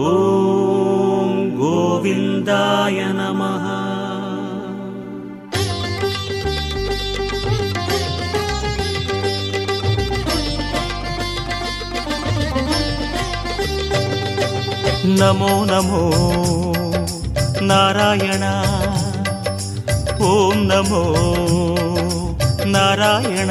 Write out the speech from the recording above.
ॐ गोविन्दाय नमः नमो नमो नारायण ॐ नमो नारायण